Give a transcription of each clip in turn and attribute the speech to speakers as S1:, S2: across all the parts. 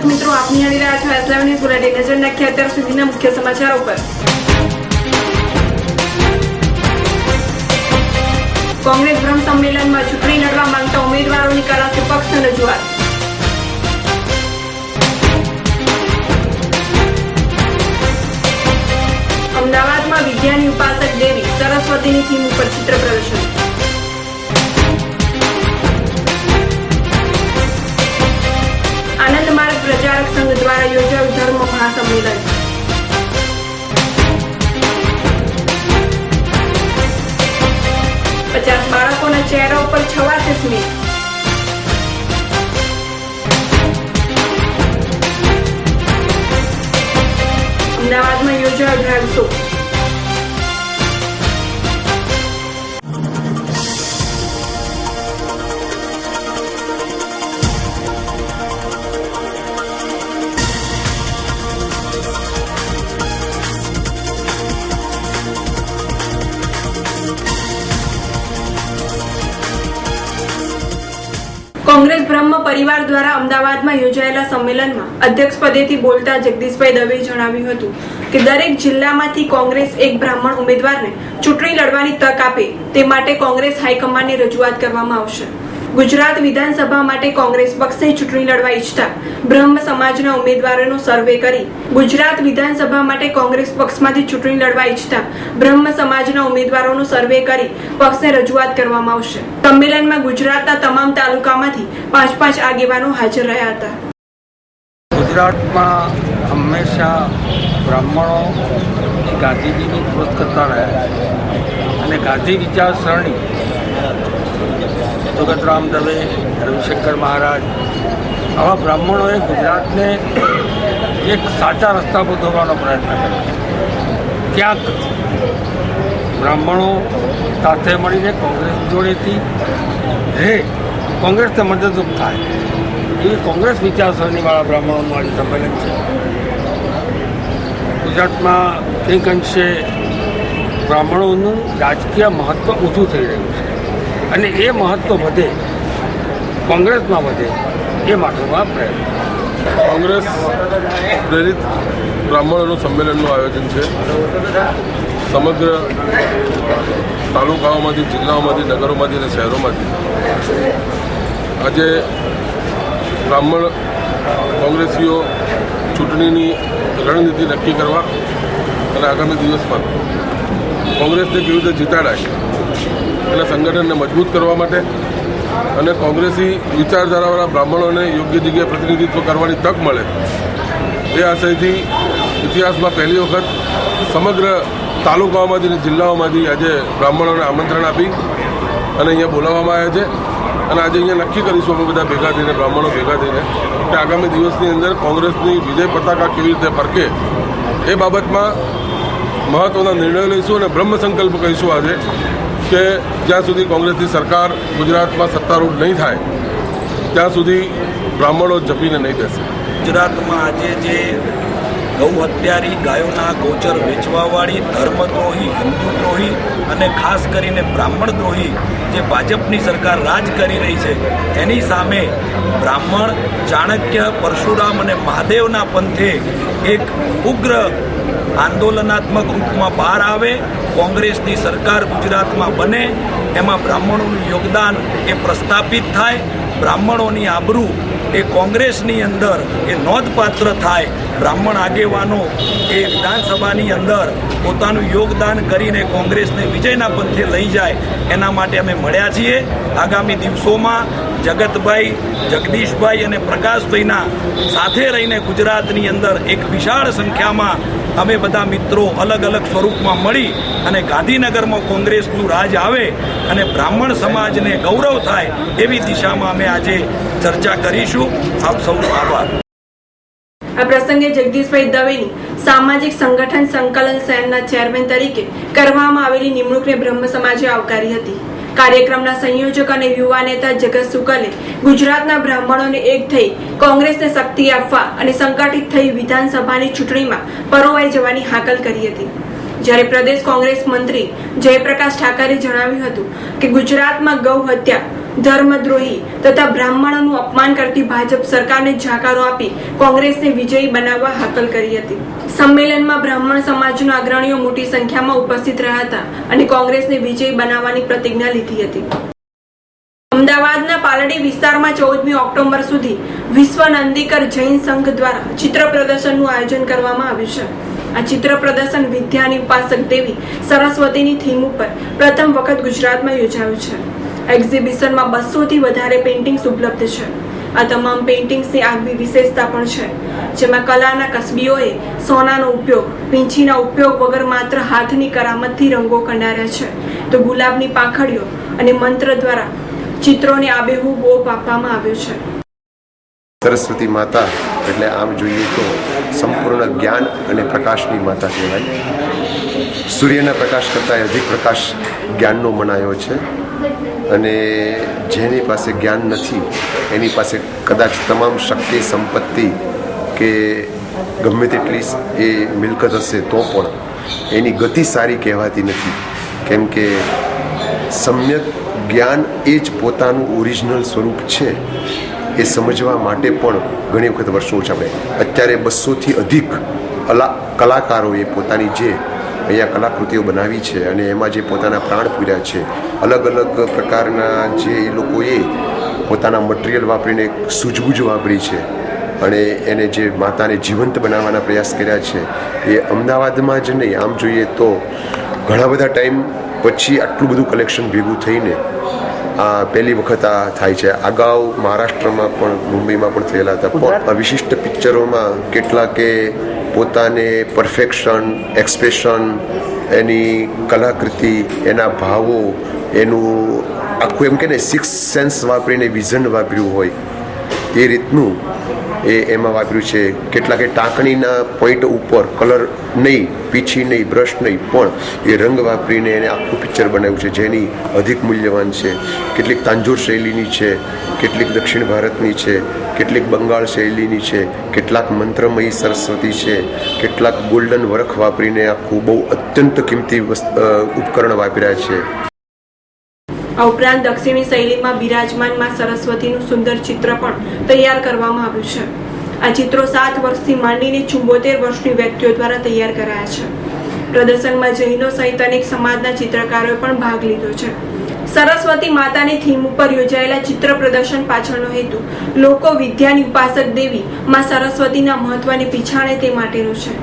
S1: Live news bulletin નજર નાખીએ. અત્યાર સુધીના મુખ્ય સમાચારો પર. કોંગ્રેસ ભ્રમ સંમેલનમાં ચૂંટણી લડવા માંગતા ઉમેદવારોની કરાશે પક્ષ રજૂઆત અમદાવાદમાં વિદ્યાની ઉપાસક દેવી સરસ્વતીની થીમ ઉપર ચિત્ર પ્રદર્શન. ધર્મ પચાસ બાળકોના ચહેરા ઉપર છવાશે સ્મિત અમદાવાદમાં યોજાયો ડ્રાઈવ શો અમદાવાદમાં યોજાયેલા સંમેલનમાં અધ્યક્ષ પદેથી બોલતા જગદીશભાઈ દવેએ જણાવ્યું હતું કે દરેક જિલ્લામાંથી કોંગ્રેસ એક બ્રાહ્મણ ઉમેદવારને ચૂંટણી લડવાની તક આપે તે માટે કોંગ્રેસ હાઈકમાન્ડને રજૂઆત કરવામાં આવશે. ગુજરાત વિધાનસભા માટે કોંગ્રેસ પક્ષે ચૂંટણી લડવા ઈચ્છતા બ્રહ્મ સમાજના ઉમેદવારોનો સર્વે કરી ગુજરાત વિધાનસભા માટે કોંગ્રેસ પક્ષમાંથી ચૂંટણી લડવા ઈચ્છતા બ્રહ્મ સમાજના ઉમેદવારોનો સર્વે કરી પક્ષને રજૂઆત કરવામાં આવશે. સંમેલનમાં ગુજરાતના તમામ તાલુકામાંથી પાંચ પાંચ આગેવાનો હાજર રહ્યા હતા.
S2: ગુજરાતમાં હંમેશા બ્રાહ્મણો ગાંધીજીની વિરોધ કરતા રહ્યા અને ગાંધી વિચારસરણી જગતરામ દવે, રવિશંકર મહારાજ. આવા બ્રાહ્મણોએ ગુજરાતને એક સાચા રસ્તા પર દોરવાનો પ્રયત્ન કર્યો. ક્યાંક બ્રાહ્મણો સાથે મળીને કોંગ્રેસ જોડેથી હે, કોંગ્રેસને મદદરૂપ થાય. એવી કોંગ્રેસ વિચારસરણીવાળા બ્રાહ્મણોનું આજે સંમેલન છે. ગુજરાતમાં કંઈક અંશે બ્રાહ્મણોનું રાજકીય મહત્ત્વ ઊંચું થઈ રહ્યું છે. અને એ મહત્ત્વ વધે, કોંગ્રેસમાં વધે, એ માટેનો આ પ્રયત્ન.
S3: કોંગ્રેસ પ્રેરિત બ્રાહ્મણોનું સંમેલનનું આયોજન છે. સમગ્ર તાલુકાઓમાંથી, જિલ્લાઓમાંથી, નગરોમાંથી અને શહેરોમાંથી આજે બ્રાહ્મણ કોંગ્રેસીઓ ચૂંટણીની રણનીતિ નક્કી કરવા અને આગામી દિવસમાં કોંગ્રેસને કેવી રીતે જીતાડાય અને સંગઠનને મજબૂત કરવા માટે અને કોંગ્રેસી વિચારધારાવાળા બ્રાહ્મણોને યોગ્ય જગ્યાએ પ્રતિનિધિત્વ કરવાની તક મળે. એ આશયથી ઇતિહાસમાં પહેલી વખત સમગ્ર તાલુકાઓમાંથી અને જિલ્લાઓમાંથી આજે બ્રાહ્મણોને આમંત્રણ આપી અને અહીંયા બોલાવવામાં આવ્યા છે. અને આજે અહીંયા નક્કી કરીશું અમે બધા ભેગા થઈને, બ્રાહ્મણો ભેગા થઈને, કે આગામી દિવસની અંદર કોંગ્રેસની વિજય પતાકા કેવી રીતે ફરકે એ બાબતમાં મહત્ત્વના નિર્ણયો લઈશું અને બ્રહ્મ સંકલ્પ કહીશું આજે. કે જ્યાં સુધી કોંગ્રેસની સરકાર ગુજરાતમાં સત્તારૂઢ નહીં થાય, ત્યાં સુધી બ્રાહ્મણો જપીને નહીં બેસે.
S4: ગુજરાતમાં આજે જે ગૌ હત્યારી ગાયોના ગોચર વેચવાવાળી ધર્મદ્રોહી, હિન્દુદ્રોહી અને ખાસ કરીને બ્રાહ્મણદ્રોહી જે ભાજપની સરકાર રાજ કરી રહી છે, એની સામે બ્રાહ્મણ, ચાણક્ય, પરશુરામ અને મહાદેવના પંથે એક ઉગ્ર આંદોલનાત્મક રૂપમાં બહાર આવે, કોંગ્રેસની સરકાર ગુજરાતમાં બને, એમાં બ્રાહ્મણોનું યોગદાન એ પ્રસ્થાપિત થાય, બ્રાહ્મણોની આબરૂ એ કોંગ્રેસની અંદર એ નોંધપાત્ર થાય. બ્રાહ્મણ આગેવાનો એ વિધાનસભાની અંદર પોતાનું યોગદાન કરીને કોંગ્રેસને વિજયના પંથે લઈ જાય, એના માટે અમે મળ્યા છીએ. આગામી દિવસોમાં જગતભાઈ, જગદીશભાઈ અને પ્રકાશભાઈના સાથે રહીને ગુજરાતની અંદર એક વિશાળ સંખ્યામાં અમે બધા મિત્રો અલગ અલગ સ્વરૂપમાં મળી અને ગાંધીનગરમાં કોંગ્રેસનું રાજ આવે અને બ્રાહ્મણ સમાજને ગૌરવ થાય એવી દિશામાં અમે આજે ચર્ચા કરીશું. આપ સૌનો આભાર.
S1: આ પ્રસંગે જગદીશભાઈ દવેની સામાજિક સંગઠન સંકલન સેલના ચેરમેન તરીકે કરવામાં આવેલી નિમણૂકને બ્રહ્મ સમાજે આવકારી હતી. કાર્યક્રમના સંયોજક અને યુવા નેતા જગત સુકલે ગુજરાતના બ્રાહ્મણોને એક થઈ કોંગ્રેસને શક્તિ આપવા અને સંગઠિત થઈ વિધાનસભાની ચૂંટણીમાં પરોવાઈ જવાની હાકલ કરી હતી. જ્યારે પ્રદેશ કોંગ્રેસ મંત્રી જયપ્રકાશ ઠાકરે જણાવ્યું હતું કે ગુજરાતમાં ગૌ હત્યા ધર્મદ્રોહી તથા બ્રાહ્મણોનું અપમાન કરતી ભાજપ સરકારને જાકારો આપી કોંગ્રેસને વિજયી બનાવવા હાકલ કરી હતી. સંમેલનમાં બ્રાહ્મણ સમાજના અગ્રણીઓ મોટી સંખ્યામાં ઉપસ્થિત રહ્યા હતા અને કોંગ્રેસને વિજયી બનાવવાની પ્રતિજ્ઞા લીધી હતી. અમદાવાદના પાલડી વિસ્તારમાં ચૌદમી ઓક્ટોબર સુધી વિશ્વ નંદીકર જૈન સંઘ દ્વારા ચિત્ર પ્રદર્શનનું આયોજન કરવામાં આવ્યું છે. આ ચિત્ર પ્રદર્શન વિદ્યાની ઉપાસક દેવી સરસ્વતીની થીમ ઉપર પ્રથમ વખત ગુજરાતમાં યોજાયું છે. એક્ઝિબિશનમાં બસોથી વધારે પેઇન્ટિંગ્સ ઉપલબ્ધ છે. આ તમામ પેઇન્ટિંગ્સની આગવી વિશેષતા પણ છે. જેમાં કલાના કસબીઓએ સોનાનો ઉપયોગ, પીંછીના ઉપયોગ વગર માત્ર હાથની કરામતથી રંગો કંડાર્યા છે. તો ગુલાબની પાખડીઓ અને મંત્ર દ્વારા ચિત્રોને આબેહૂબ ઓપ આપવામાં આવ્યો છે.
S5: સરસ્વતી માતા, એટલે આમ જોઈએ તો સંપૂર્ણ જ્ઞાન અને પ્રકાશની માતા કહેવાય. સૂર્યના પ્રકાશ કરતાં અધિક પ્રકાશ જ્ઞાનનો મનાયો છે. અને જેની પાસે જ્ઞાન નથી, એની પાસે કદાચ તમામ શક્તિ, સંપત્તિ કે ગમે તેટલી એ મિલકત હશે તો પણ એની ગતિ સારી કહેવાતી નથી. કેમ કે સમ્યક જ્ઞાન એ જ પોતાનું ઓરિજિનલ સ્વરૂપ છે, એ સમજવા માટે પણ ઘણી વખત વર્ષો ઓછા પડે. અત્યારે બસોથી અધિક કલા કલાકારોએ પોતાની જે અહીંયા કલાકૃતિઓ બનાવી છે અને એમાં જે પોતાના પ્રાણ પૂર્યા છે અલગ અલગ પ્રકારના જે એ લોકોએ પોતાના મટીરિયલ વાપરીને સૂઝબૂઝ વાપરી છે. અને એને જે માતાને જીવંત બનાવવાના પ્રયાસ કર્યા છે એ અમદાવાદમાં જ નહીં આમ જોઈએ તો ઘણા બધા ટાઈમ પછી આટલું બધું કલેક્શન ભેગું થઈને આ પહેલી વખત આ થાય છે. અગાઉ મહારાષ્ટ્રમાં પણ મુંબઈમાં પણ થયેલા હતા. પણ આ વિશિષ્ટ પિક્ચરોમાં કેટલાકે પોતાને પરફેક્શન એક્સપ્રેશન એની કલાકૃતિ, એના ભાવો, એનું આખું એમ કે ને સિક્સ સેન્સ વાપરીને વિઝન વાપર્યું હોય, એ રીતનું એ એમાં વાપર્યું છે. કેટલાકે ટાંકણીના પોઈન્ટ ઉપર કલર નહીં, પીછી નહીં બ્રશ નહીં, પણ એ રંગ વાપરીને એને આખું પિક્ચર બનાવ્યું છે. જેની અધિક મૂલ્યવાન છે. કેટલીક તાંજોર શૈલીની છે, કેટલીક દક્ષિણ ભારતની છે, કેટલીક બંગાળ શૈલીની છે, કેટલાક મંત્રમયી સરસ્વતી છે, કેટલાક ગોલ્ડન વરખ વાપરીને આખું બહુ અત્યંત કિંમતી ઉપકરણ વાપર્યા છે.
S1: આ ઉપરાંત દક્ષિણી શૈલીમાં બિરાજમાનમાં સરસ્વતીનું સુંદર ચિત્ર પણ તૈયાર કરવામાં આવ્યું છે. આ ચિત્રો સાત વર્ષથી માંડીને ચુંબોતેર વર્ષની વ્યક્તિઓ દ્વારા તૈયાર કરાયા છે. પ્રદર્શનમાં જૈનો સહિત અનેક સમાજના ચિત્રકારોએ પણ ભાગ લીધો છે. સરસ્વતી માતાની થીમ ઉપર યોજાયેલા ચિત્ર પ્રદર્શન પાછળનો હેતુ લોકો વિદ્યાની ઉપાસક દેવી માં સરસ્વતીના મહત્વને પીછાણે તે માટેનું છે.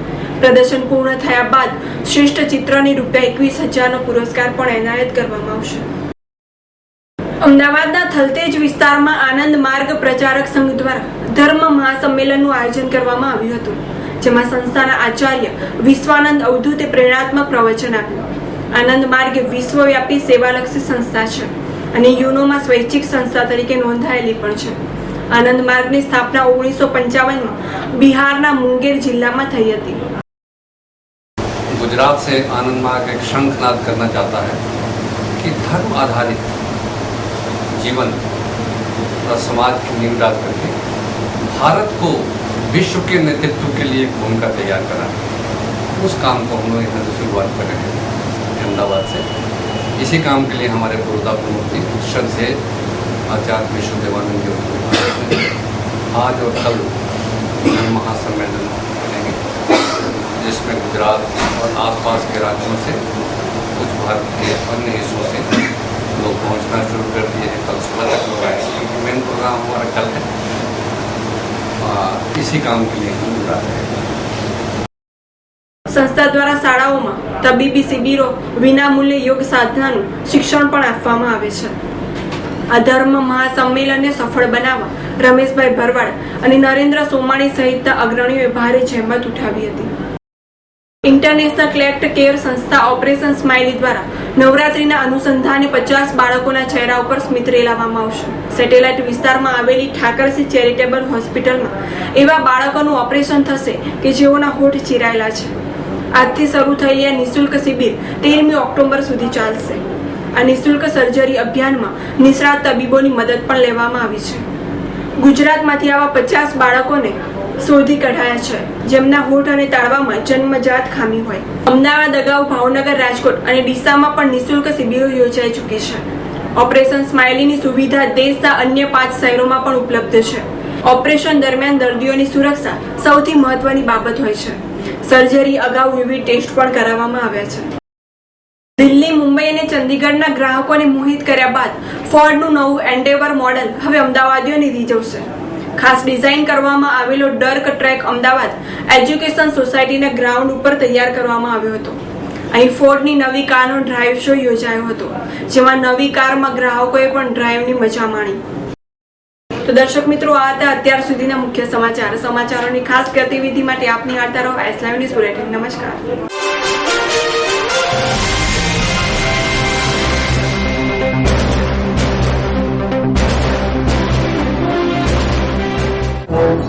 S1: પ્રદર્શન પૂર્ણ થયા બાદ શ્રેષ્ઠ ચિત્રને રૂપિયા એકવીસ હજારનો પુરસ્કાર પણ એનાયત કરવામાં આવશે. અમદાવાદના થલતેજ વિસ્તારમાં આનંદ માર્ગ પ્રચારક સંઘ દ્વારા ધર્મ મહાસંમેલનનું આયોજન કરવામાં આવ્યું હતું, જેમાં સંસ્થાના આચાર્ય વિશ્વાનંદ અવધૂતે પ્રેરણાત્મક પ્રવચન આપ્યું. આનંદ માર્ગ વિશ્વવ્યાપી સેવાલક્ષી સંસ્થા છે અને યુનોમાં સ્વૈચ્છિક સંસ્થા તરીકે નોંધાયેલી પણ છે. આનંદ માર્ગની સ્થાપના ઓગણીસો પંચાવનમાં બિહારના મુંગેર જિલ્લામાં થઈ હતી.
S6: ગુજરાત સે આનંદ માર્ગ એક શંખનાદ કરના ચાહતા હૈ કે ધર્મ આધારિત जीवन और समाज की नींव डाल करके भारत को विश्व के नेतृत्व के लिए भूमिका तैयार करा। उस काम को हम लोग यहाँ से शुरुआत कर रहे हैं, अहमदाबाद से। इसी काम के लिए हमारे गुरुदापुर मुफ्ती श्रद्धेय आचार्य विश्व देवानंद जी उनको आज और कल महासम्मेलन करेंगे, जिसमें गुजरात और आसपास के राज्यों से, कुछ भारत के अन्य हिस्सों से लोग पहुंचना शुरू कर दिए हैं कल सुबह तक लोग आए क्योंकि मेन प्रोग्राम हमारा कल है आ, इसी काम के लिए हम जुड़ा रहे हैं
S1: સંસ્થા દ્વારા શાળાઓમાં તબીબી શિબિરો વિનામૂલ્યે યોગ સાધનાનું શિક્ષણ પણ આપવામાં આવે છે આ ધર્મ મહાસંમેલનને સફળ બનાવવા રમેશભાઈ ભરવાડ અને નરેન્દ્ર સોમાણી સહિતના અગ્રણીઓએ ભારે જહેમત ઉઠાવી હતી ઇન્ટરનેશનલ ક્લેફ્ટ કેર સંસ્થા ઓપરેશન સ્માઇલી દ્વારા નવરાત્રીના અનુસંધાને પચાસ બાળકોના ચહેરા ઉપર સ્મિત રેલાવવામાં આવશે. સેટેલાઇટ વિસ્તારમાં આવેલી ઠાકરસી ચેરિટેબલ હોસ્પિટલમાં એવા બાળકોનું ઓપરેશન થશે કે જેઓના હોઠ ચીરાયેલા છે. આજથી શરૂ થયેલી આ નિઃશુલ્ક શિબિર તેરમી ઓક્ટોબર સુધી ચાલશે. આ નિઃશુલ્ક સર્જરી અભિયાનમાં નિષ્ણાત તબીબોની મદદ પણ લેવામાં આવી છે. ગુજરાતમાંથી આવા પચાસ બાળકોને શોધી કઢાયા છે. જેમના હોઠ અને તાળવામાં જન્મજાત ખામી હોય. અમદાવાદ અગાઉ ભાવનગર, રાજકોટ અને ડીસામાં પણ નિઃશુલ્ક શિબિરો યોજાઈ ચૂકી છે. ઓપરેશન સ્માઇલીની સુવિધા દેશના અન્ય પાંચ શહેરોમાં પણ ઉપલબ્ધ છે. ઓપરેશન દરમિયાન દર્દીઓની સુરક્ષા સૌથી મહત્વની બાબત હોય છે. સર્જરી અગાઉ વિવિધ ટેસ્ટ પણ કરાવવામાં આવ્યા છે. દિલ્હી, મુંબઈ અને ચંદીગઢના ગ્રાહકોને મોહિત કર્યા બાદ ફોર્ડનું નવું એન્ડેવર મોડલ હવે અમદાવાદીઓને રીઝવશે. ખાસ ડિઝાઇન કરવામાં આવેલો ડર્ક ટ્રેક અમદાવાદ એજ્યુકેશન સોસાયટીના ગ્રાઉન્ડ ઉપર તૈયાર કરવામાં આવ્યો હતો. અહીં ફોર્ડની નવી કારનો ડ્રાઈવ શો યોજાયો હતો, જેમાં નવી કારમાં ગ્રાહકોએ પણ ડ્રાઈવની મજા માણી. તો દર્શક મિત્રો, આ હતા અત્યાર સુધીના મુખ્ય સમાચાર. સમાચારોની ખાસ ગતિવિધિ માટે આપની હારતા રહો. એસ લાઈવ ન્યૂઝ બુલેટિન નમસ્કાર. Thank you.